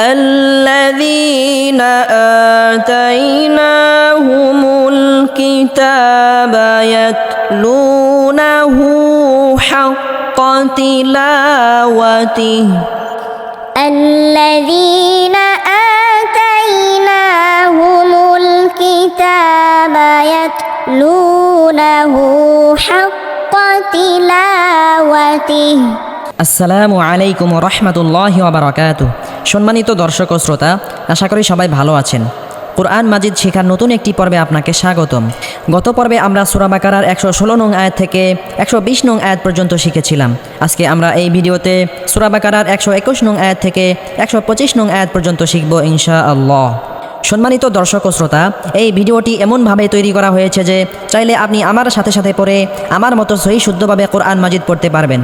الذين آتيناهم الكتاب يتلونه حق تلاوته. الذين آتيناهم الكتاب يتلونه حق تلاوته. আসসালামু আলাইকুম রহমতুল্লাহ বারাকাত সম্মানিত দর্শক ও শ্রোতা, আশা করি সবাই ভালো আছেন। কোরআন মাজিদ শেখার নতুন একটি পর্বে আপনাকে স্বাগতম। গত পর্বে আমরা সুরাবাকারার একশো ষোলো নং আয়াত থেকে একশো বিশ নং আয়াত পর্যন্ত শিখেছিলাম। আজকে আমরা এই ভিডিওতে সুরাবাকারার একশো একুশ নং আয়াত থেকে একশো পঁচিশ নং আয়াত পর্যন্ত শিখব ইনশা আল্লাহ সম্মানিত দর্শক ও শ্রোতা, এই ভিডিওটি এমনভাবে তৈরি করা হয়েছে যে চাইলে আপনি আমার সাথে সাথে পড়ে আমার মতো সহি শুদ্ধভাবে কোরআন মাজিদ পড়তে পারবেন।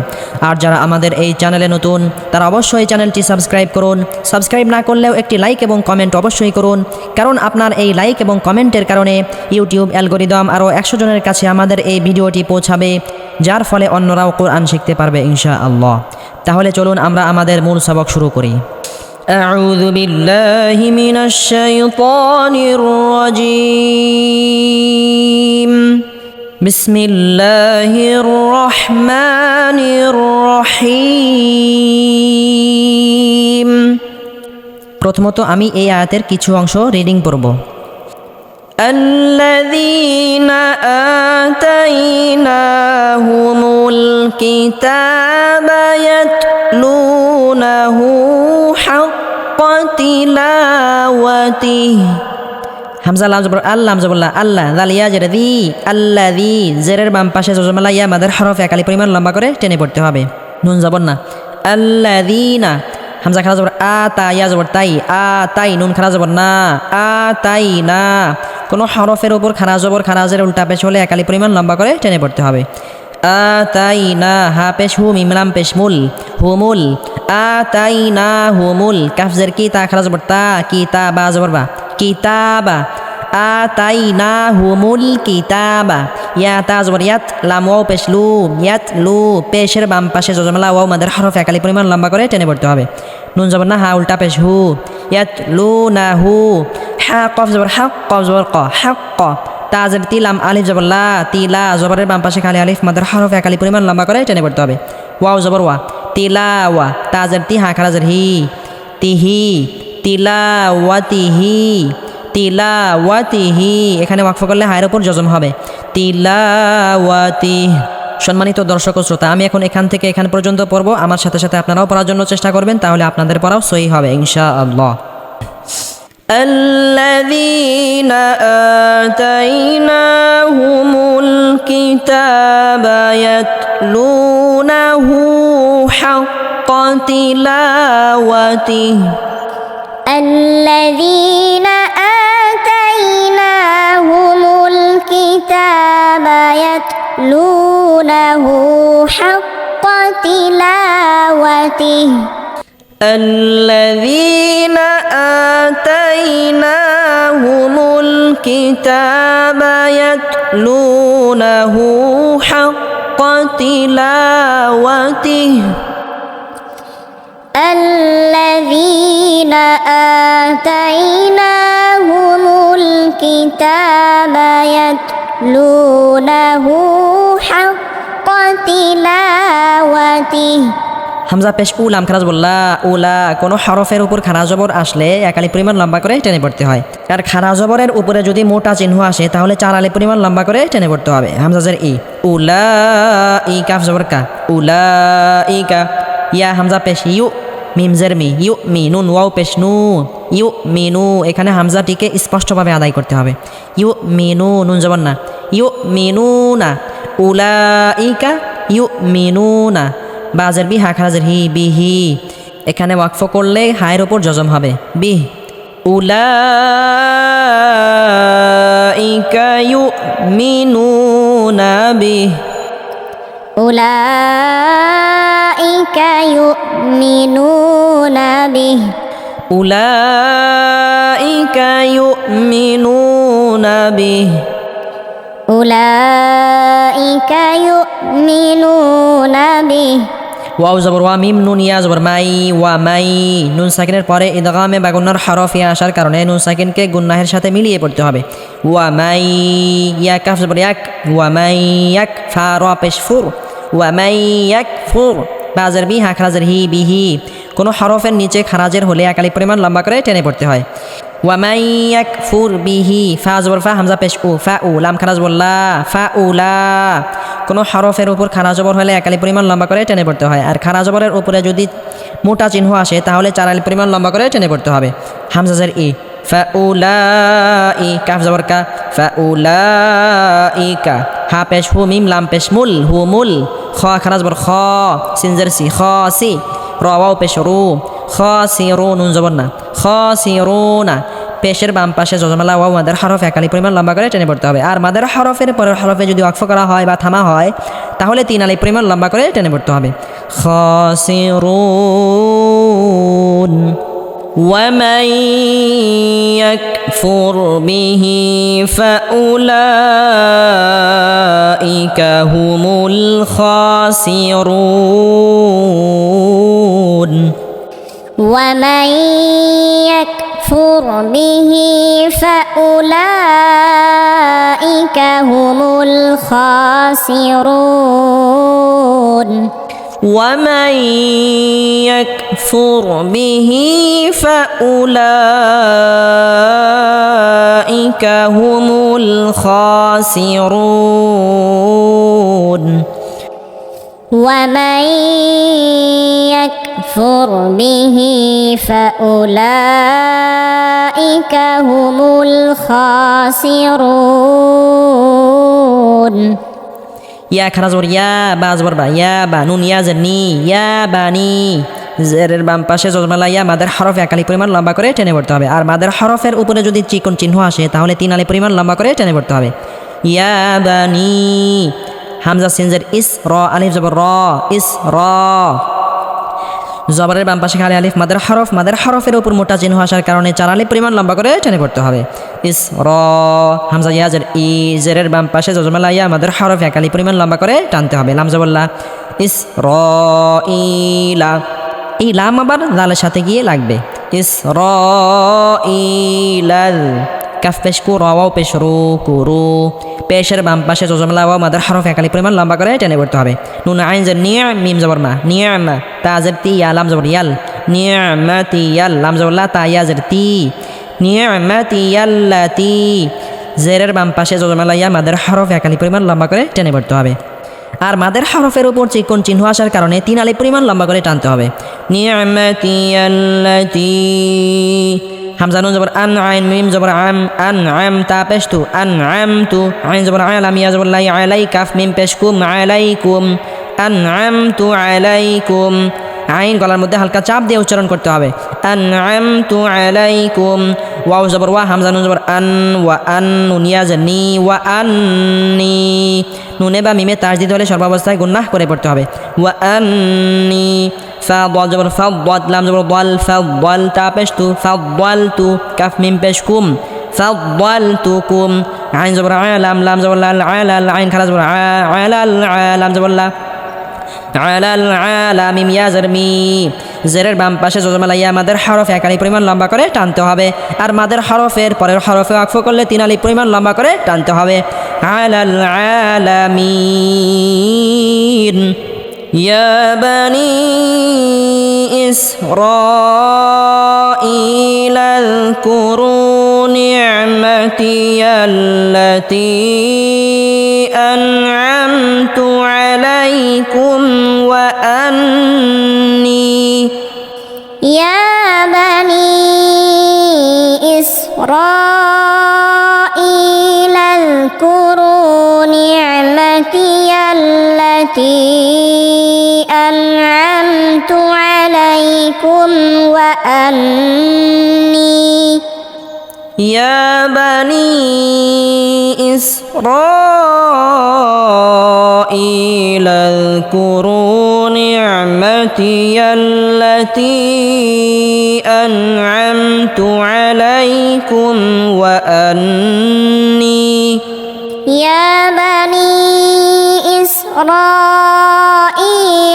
আর যারা আমাদের এই চ্যানেলে নতুন, তারা অবশ্যই চ্যানেলটি সাবস্ক্রাইব করুন। সাবস্ক্রাইব না করলেও একটি লাইক এবং কমেন্ট অবশ্যই করুন। কারণ আপনার এই লাইক এবং কমেন্টের কারণে ইউটিউব অ্যালগোরিদম আরও একশো জনের কাছে আমাদের এই ভিডিওটি পৌঁছাবে, যার ফলে অন্যরাও কোরআন শিখতে পারবে ইনশা আল্লাহ তাহলে চলুন আমরা আমাদের মূল সবক শুরু করি। أعوذ بالله من الشيطان الرجيم بسم الله الرحمن الرحيم প্রথমত আমি এই আয়াতের কিছু অংশ রিডিং পড়ব الذين آتيناهم الكتاب يتلونه حق তিলাওয়াতিহি হামজা আল্লাহ জবর আল্লাহ জবুল্লাহ আল্লাহ দালিয়া জেরে দি আল্লাহ দি জেরের বাম পাশে জজমালা ইয়া মাদের হরফ একালি পরিমাণ লম্বা করে টেনে পড়তে হবে নুন যাব না আল্লাহ দিনা হামজা খারা জবর আ তা ইয়া জবর তাই আ তাই নুন খারা জবর না আ তাই না কোনো হরফের ওপর খানা জবর খানা জের উল্টা পেশ হলে একালি পরিমাণ লম্বা করে টেনে পড়তে হবে আ তাই না হা পেশ হুম ইমলাম পেশ মুল হুমুল আ তাই না হুমুল কাফজের কি তা খারা জবর, তা কি তা বা জবর বা। কিতাবা। আ তাই না হুমুল কিতাবা। ইয়া, তা জবর, ইয়াত লাম, ওয়াও, পেশ, লু, ইয়াত লু, পেশের বাম পাশে জজমালা ওয়াও, মাদের হরফ একালি পরিমাণ লম্বা করে টেনে পড়তে হবে। নুন জবর না, হা, উল্টা পেশ, হু। ইয়াত লু, না, হু। হা, কফ জবর, হা, কফ জবর, ক, হা, ক। তাজের তিলাম আলিফ জবর, লা তিলা জবরের বাম পাশে খালি আলিফ, মাদের হরফ একালি পরিমাণ লম্বা করে টেনে পড়তে হবে। ওয়াও জবর, ওয়া। তিলা ওয়া তাজের তি হা খারাজের হি তিহি তিলা ওয়াতিহি তিলাওয়াতিহি এখানে ওয়াকফ করলে হায়ের ওপর যজম হবে তিলাওয়াতি সম্মানিত দর্শক ও শ্রোতা আমি এখন এখান থেকে এখান পর্যন্ত পড়ব আমার সাথে সাথে আপনারাও পড়ার জন্য চেষ্টা করবেন তাহলে আপনাদের পড়াও সহি হবে ইনশা আল্লাহ الذين آتيناهم الكتاب يتلونه حق تلاوته. الذين آتيناهم الكتاب يتلونه حق تلاوته. الذين آتيناهم الكتاب يتلونه حق تلاوته الذين آتيناهم الكتاب يتلونه حق تلاوته. হামজা পেশ উলাম খারাজ বললা, উলা, কোনো হরফের উপর খারা জবর আসলে একালি পরিমাণ লম্বা করে টেনে পড়তে হয়। আর খারা জবরের উপরে যদি মোটা চিহ্ন আসে, তাহলে চার আলি পরিমাণ লম্বা করে টেনে পড়তে হবে। হামজাজের ই উলা ই কাফ জবর কা উলা ই কা ইয়া হামজা পেশ ইউ মিমজের মি, ইউ মি নুন, ওয়াও পেশ নু ইউ মিনু এখানে হামজাটিকে স্পষ্টভাবে আদায় করতে হবে। ইউ মিনু নুন জবর না, ইউ মিনু না উলা কা ইউ মিনু না বাজের বি হা খারাজের হি বিহি এখানে ওয়াকফ করলে হায়ের ওপর জজম হবে বিহ উলাইকা ইউমিনুনা বিহ أولئك يؤمنون به উলাইকা ইউমিনুনা বিহ أولئك يؤمنون به ওয়াও জবর ওয়া মিম নুন ইয়া জবর মাই ওয়া মাই। নুন সাকিনের পরে ইদগামে বা গুন্নার হরফ ইয়া আসার কারণে নুন সাকিনকে গুন্নাহের সাথে মিলিয়ে পড়তে হবে। ওয়া মাই, ইয়া কাফ জবর ইয়াক, ওয়া মাই ইয়াক ফা র পেশ ফুর, ওয়া মাই ইয়াক ফুর বাজার বি হা খারাজের হি বিহি কোনো হরফের নিচে খারাজের হলে একালি পরিমাণ লম্বা করে টেনে পড়তে হয়। ওয়ামাই ফুর বিহি ফা জবর ফা হামজা পেশ উ ফা উ লাম খারাজ বললা ফা উলা কোনো হরফের উপর খারা জবর হলে একালি পরিমাণ লম্বা করে টেনে পড়তে হয়। আর খারা জবরের উপরে যদি মোটা চিহ্ন আসে, তাহলে চারালি পরিমাণ লম্বা করে টেনে পড়তে হবে। হামজাজের ই, ফা উলা ই কাফ জবর কা, ফা উলা ই, কা। হা পেশ, হু, মিম, লাম পেশ, মুল, হু, মুল। খ খারাজ বর খ। সিনজার সি, খ, সি। রওয়াও পেশ, রু। খ সি রু নুন জবর না খ সি রু না পেশের বাম পাশে জজমালা ওয়াও মাদের হরফ একালি পরিমাণ লম্বা করে টেনে পড়তে হবে আর মাদের হরফের পরের হরফে যদি অক্ষ করা হয় বা থামা হয় তাহলে তিন আলি পরিমাণ লম্বা করে টেনে পড়তে হবে খসিরুন ومن يكفر به فأولئك هم الخاسرون ومن يكفر به فأولئك هم الخاسرون. ومن يكفر به فأولئك هم الخاسرون. ومن يكفر به فأولئك هم الخاسرون ইয়া খারাজবর ইয়া বাজবর বা ইয়া বা নুন ইয়া জানি ইয়া বানি জেরের বাম পাশে জজমালা ইয়া মাদের হরফ একালি পরিমাণ লম্বা করে টেনে পড়তে হবে আর মাদের হরফের উপরে যদি চিকন চিহ্ন আসে তাহলে তিন আলি পরিমাণ লম্বা করে টেনে পড়তে হবে ইয়া বানি হামজা সিনজের ইস র আলিফ জবর র ইস র জবরের বাম পাশে খালি আলিফ, মাদের হরফ, মাদের হরফের উপর মোটা চিহ্ন আসার কারণে চার আলিফ পরিমাণ লম্বা করে টেনে পড়তে হবে। ইস র হামজা ইয়াজের ই, জেরের বাম পাশে জজমালা ইয়া, মাদের হরফ একালি পরিমাণ লম্বা করে টানতে হবে। লাম জবল্লা ইস র ইলা। এই লাম আবার লালের সাথে গিয়ে লাগবে। ইস র ইলাল। কাফ পেশ কু রাও পেশ রু কুরু। পেশের বাম পাশে জজমলা ও মাদার হরফ একালি পরিমাণ লম্বা করে টেনে পড়তে হবে। নুন, আইন যে নিয়া মিম, জবর, মা। নিয়া মা। তা, জের, তি, ইয়া, লাম, জবর, ইয়াল। নিয়া মা, তি, ইয়াল, লাম, জবর, লা, তা, ইয়া, জের, তি। নিয়া মা, তি, ইয়াল ইয়াল্লাতি জেরের বাম পাশে জজমলা, ইয়া, মাদার হরফ একালি পরিমাণ লম্বা করে টেনে পড়তে হবে। আর মাদের হরফের উপর চিকন চিহ্ন আসার কারণে তিন আলি পরিমাণ লম্বা করে টানতে হবে। নিয়ামাতি আল্লাতি। হামজা নুন জবর আন আইন, মিম জবর আম, আন আম, তা পেশতু, আন আম তু, আইন জবর আয়াল ইয়া জবর লাই, আলাই কাফ, মিম পেশ কুম আলাইকুম, আন আম তু, আলাইকুম। আইন গলার মধ্যে হালকা চাপ দিয়ে উচ্চারণ করতে হবে। আন আম তু আলাইকুম। ওয়াও জবর, ওয়া হামজা নুন জবর, আন ওয়া আন নুনিয়া জানি ওয়া আন্নি। নুনে বা মিমে তাজ দিতে হলে সর্বাবস্থায় গুন্নাহ করে পড়তে হবে। ওয়া আন্নি। ফা বল জবর ফা বদ লাম জবর, বল ফা বল তা পেশ তু ফা বল তু কাফ, মিম পেশ কুম ফা বল তু কুম আইন জবর আলাম লাম জবর, লাল আলাল আইন, খালা জবর আলাল আলাম জবর, লা আলাল আলামিম ইয়া জারমি জেরের বাম পাশে জজমালাইয়া মাদের হরফ এক আলি পরিমাণ লম্বা করে টানতে হবে আর মাদের হরফের পরের হরফে অক্ষ করলে তিন আলি পরিমাণ লম্বা করে টানতে হবে আলাল আলামিন ইয়া বানি إسرائيل اذكروا نعمتي التي أنعمت عليكم إسرائيل اذكروا نعمتي التي أنعمت عليكم وأني يا بني إسرائيل اذكروا نعمتي التي أنعمت عليكم وأني يا بني إسرائيل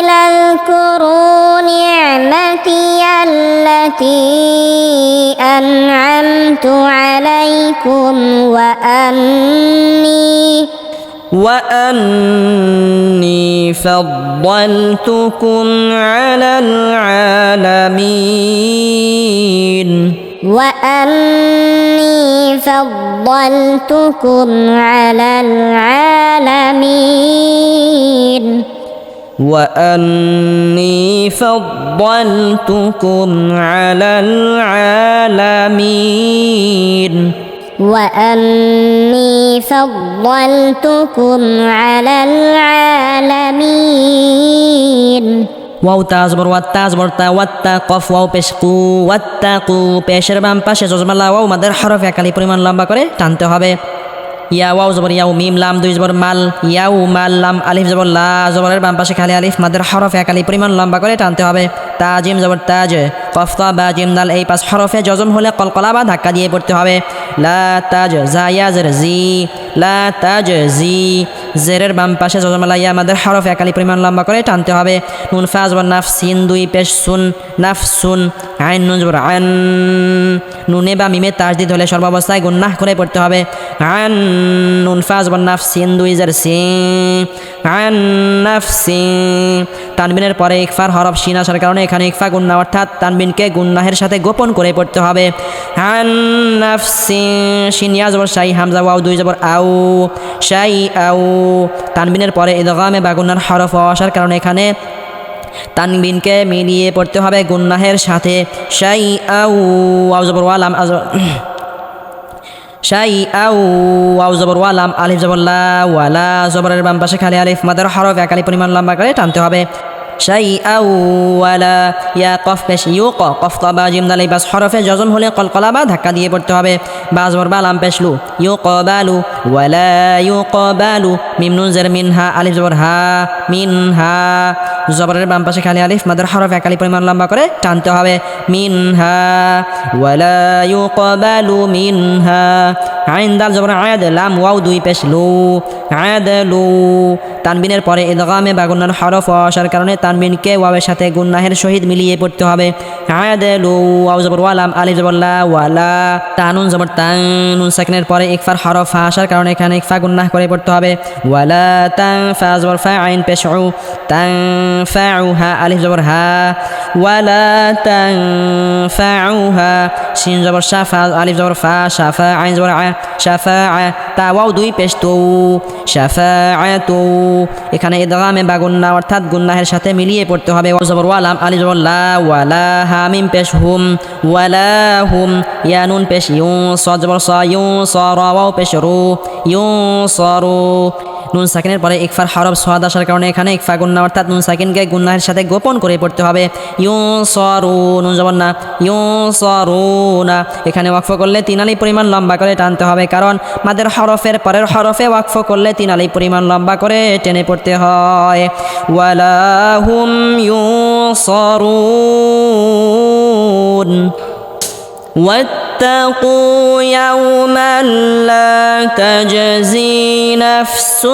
اذكروا نعمتي التي أنعمت عليكم وأني وأني فضلتكم على العالمين وأني فضلتكم على العالمين وأني فضلتكم على العالمين وأني فضلتكم على العالمين ওয়াও তাজ বর ওয়াত তাজ বর তা ওয়াত্তা কফ ওয়াও পেশ কু ওয়াত্তা কু পেশের বাম পাশে জজমাল্লা ওয়াও মাদের হরফ একালি পরিমাণ লম্বা করে টানতে হবে ইয়া জবর ইয়াও মিম লাম, দুই জবর মাল ইয়াউ মাল লাম, আলিফ জবর লা, জবরের বাম পাশে খালি আলিফ, মাদের হরফ এক আলি পরিমাণ লম্বা করে টানতে হবে। তাজিম জবর তাজ কফতা বা, জিম দাল এই পাঁচ হরফে জজম হলে কলকলা বা ধাক্কা দিয়ে পড়তে হবে। লা তাজ জায়াজ জি, লা তাজ জি জেরের বাম পাশে জজমালা ইয়া আমাদের হরফ একালি পরিমাণ লম্বা করে টানতে হবে। নুন ফাজ বা নাফ সিন, দুই পেশ সুন, নাফ সুন, আইন নুন আইন। নুনে বা মিমে তাজদিদ হলে সর্বাবস্থায় গুন্নাহ করে পড়তে হবে। আন নুন ফাজ বা নাফ সিন, দুই জার সি আন নাফ সি। তানবিনের পরে ইকফার হরফ সিন আসার কারণে এখানে ইকফা গুন্না অর্থাৎ তানবিনকে গুন্নাহের সাথে গোপন করে পড়তে হবে। আন নাফসি সিনিয়া জবর শাই, হামজা, ওয়াও, দুই জবর আউ শাই আউ তানবিনের পরে ইদগামে বা গুন্নার হরফ আসার কারণে এখানে তানবিনকে মিলিয়ে পড়তে হবে গুন্নাহের সাথে। শাই আউ আউ জবর ওয়ালাম আজ শাই আউ আউ জবর ওয়ালাম, আলিফ জবর লা, ওয়ালা জবরের বাম পাশে খালি আলিফ মাদার হরফ একালি পরিমাণ লম্বা করে টানতে হবে। শাই আউ ওয়ালা, ইয়া কফ পেশ ইউ ক কফ তবা জিম দালাই বাস হরফে জজম হলে কলকলা বা ধাক্কা দিয়ে পড়তে হবে। বাস জবর বা লাম পেশলু ইউ ক ওয়ালা ইউ ক বালু মিম নুন জের মিন হা আলিফ জবর হা মিন হা জবরের বাম পাশে খালি আলিফ, মাদের হরফ একালি পরিমাণ লম্বা করে টানতে হবে মিন হা ওয়ালা ইউ ক বালু মিন হা আইন দাল জবর আয়াদ, লাম, ওয়াও, দুই পেশ, লু, আয়াদ, লু। তানবিনের পরে ইদগামে বা গুন্নার হরফ আসার কারণে তানবিনকে ওয়াবের সাথে গুন্নাহের সহিত মিলিয়ে পড়তে হবে। আয়াদ, লু, ওয়াও, জবর ওয়ালাম আলিফ, জবর, লা ওয়ালা তানুন জবর তান নুন, সাকিনের পরে ইকফার হরফ আসার কারণে এখানে ইকফা গুন্নাহ করে পড়তে হবে। ওয়ালা তান ফা জবর ফা আইন পেশ উ তান ফা হা আলিফ জবর হা। ওয়ালা তান ফা হা সিন জবর শাফা আলিফ জবর ফা শাফা আইন জবর আ শাফা তা ওয়াও দুই পেশ তো শাফা তো। এখানে ইদগামে বা গুন্না অর্থাৎ গুন্নাহের সাথে মিলিয়ে পড়তে হবে। জবর ওয়ালাম আলি জবর লা, ওয়ালা হামিম পেশ হুম, ওয়ালা হুম ইয়া নুন পেশ ইউ, স জবর স ইউ, স র ওয়াও পেশ রু। ইউ স নুন সাকিনের পরে ইকফার হরফ সোয়াদ আসার কারণে এখানে ইকফা গুন্না অর্থাৎ নুন সাকিনকে গুন্নাহের সাথে গোপন করে পড়তে হবে। ইউ সরু নুন জবর না। ইউ সরু না এখানে ওয়াকফ করলে তিন আলি পরিমাণ লম্বা করে টানতে হবে কারণ মাদের হরফের পরের হরফে ওয়াকফ করলে তিন আলি পরিমাণ লম্বা করে টেনে পড়তে হয়। ওয়ালাহুম ইউ সরুন واتقوا يوما لا تجزي نفس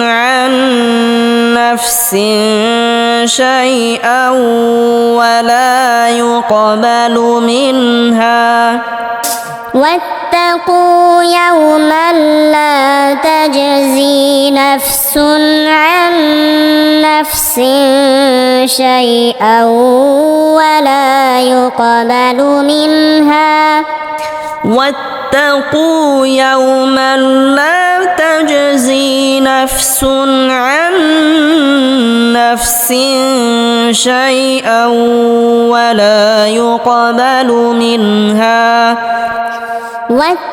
عن نفس شيئا ولا يقبل منها. واتقوا يوما لا تجزي نفس عن نفس شيئا ولا يقبل منها. واتقوا يوما لا تجزي نفس عن نفس شيئا ولا يقبل منها. واتقوا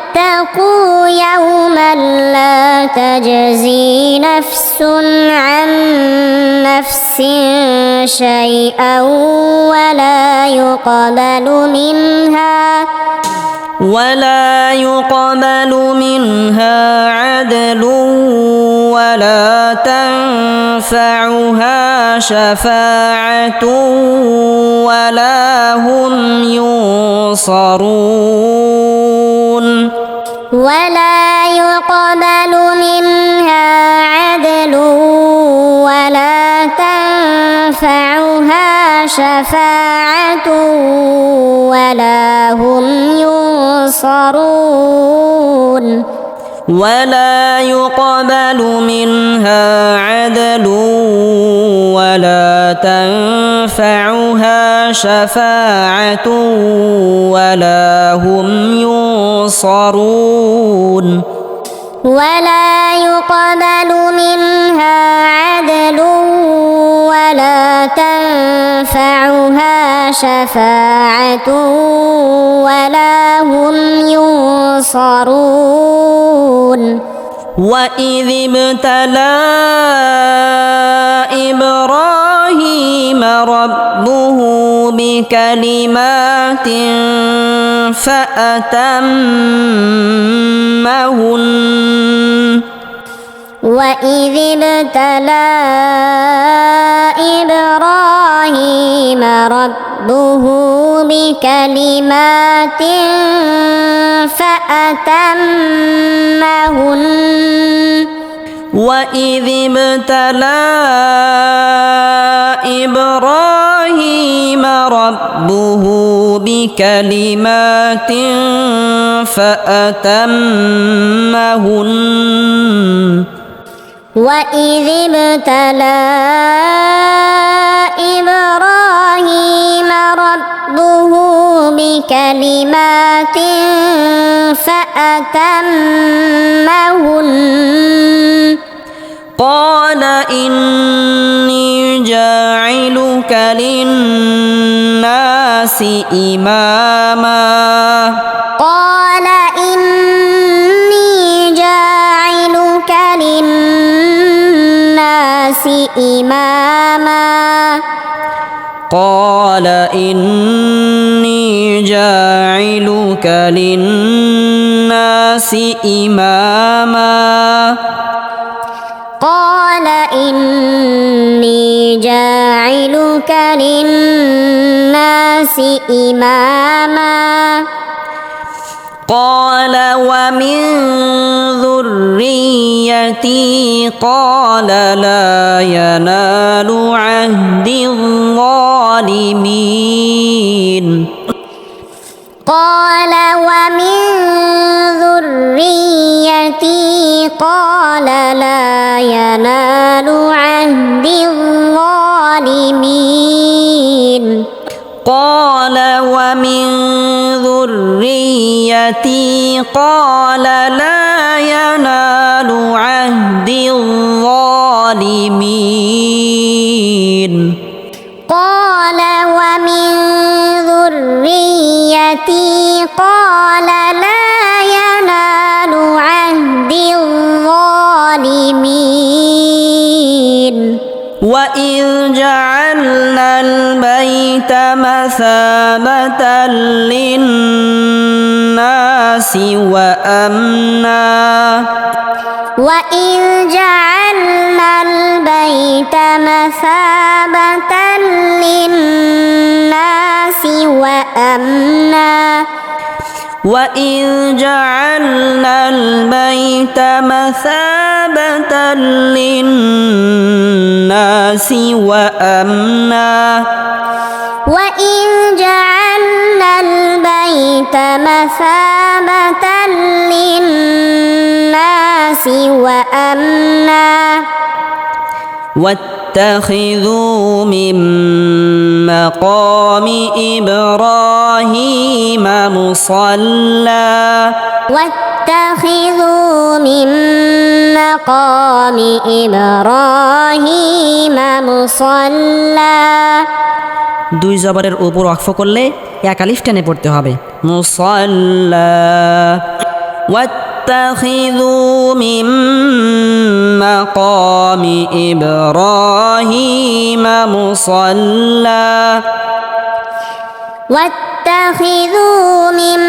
يوما لا تجزي نفس عن نفس شيئا ولا يقبل منها ولا يقبل منها عدل ولا تنفعها شفاعة ولا هم ينصرون ولا يقبل منها عدل ولا تنفعها شفاعة ولا هم ينصرون ولا يقبل منها عدل ولا تنفعها شفاعة ولا هم ينصرون ولا يقبل منها تنفعها شفاعة ولا هم ينصرون. وإذ ابتلى إبراهيم ربه بكلمات فأتمهن وإذ ابتلى إبراهيم ربه بكلمات فأتمهن وإذ ابتلى إبراهيم ربه بكلمات فأتمهن وإذ ابتلى إبراهيم ربه بكلمات فأتمهن قال إني جاعلك للناس إماما إماما. قال إني جاعلك للناس إماما. قال إني جاعلك للناس إماما. قال ومن ذريتي قال لا ينال عهد الظالمين. ذريتي قال لا ينال عهد الظالمين. قال ومن ذريتي وإذ جعلنا البيت مثابة للناس وأمنا وإذ جعلنا البيت مثابة للناس وأمنا وإذ جعلنا البيت مثابة للناس وأمنا وإذ جعلنا البيت مثابة للناس وأمنا واتخذوا من مقام إبراهيم مصلى واتخذوا من مقام إبراهيم مصلى দুই জবরের উপর ওয়াকফ করলে এক আলিফ টেনে পড়তে হবে مصلى واتخذوا من مقام إبراهيم مصلى. واتخذوا من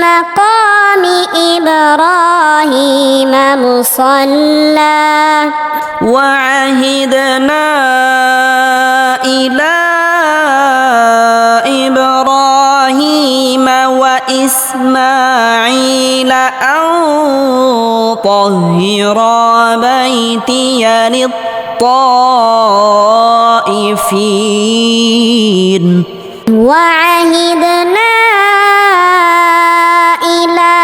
مقام إبراهيم مصلى. وعهدنا إلى وإسماعيل أن طهر بيتي للطائفين. وعهدنا إلى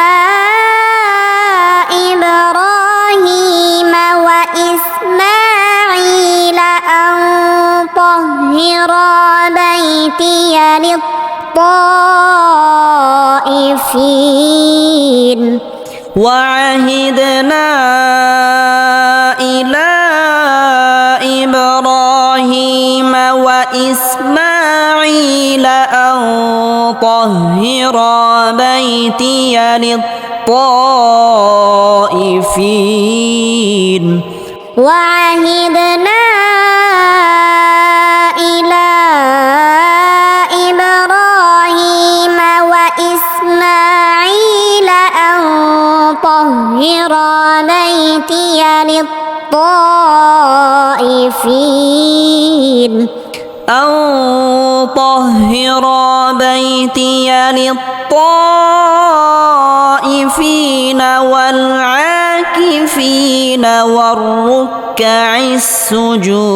إبراهيم وإسماعيل أن طهر بيتي للطائفين. وعهدنا إلى إبراهيم وإسماعيل أن طهر بيتي للطائفين. وعهدنا طهر بيتي للطائفين. أن طهر بيتي للطائفين والعاكفين والركع السجود.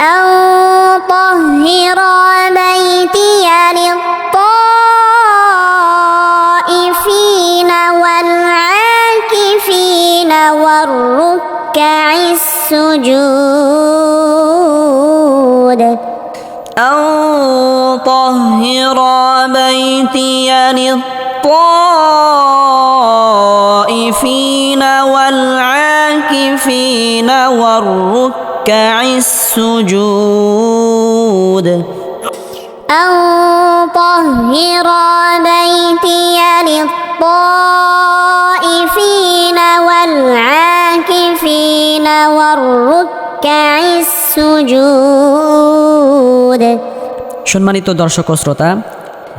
أن طهر بيتي للطائفين والركع السجود. أن طهر بيتي للطائفين والعاكفين والركع السجود. أن طهر بيتي للطائفين والعاكفين والركع السجود সম্মানিত দর্শক ও শ্রোতা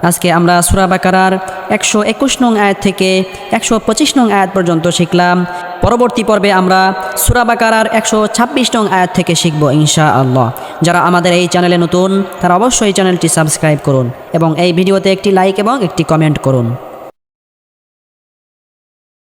আজকে আমরা সুরা বাকারার একশো একুশ নং আয়াত থেকে একশো পঁচিশ নং আয়াত পর্যন্ত শিখলাম পরবর্তী পর্বে আমরা সুরা বাকারার একশো ছাব্বিশ নং আয়াত থেকে শিখব ইনশা আল্লাহ যারা আমাদের এই চ্যানেলে নতুন তারা অবশ্যই চ্যানেলটি সাবস্ক্রাইব করুন এবং এই ভিডিওতে একটি লাইক এবং একটি কমেন্ট করুন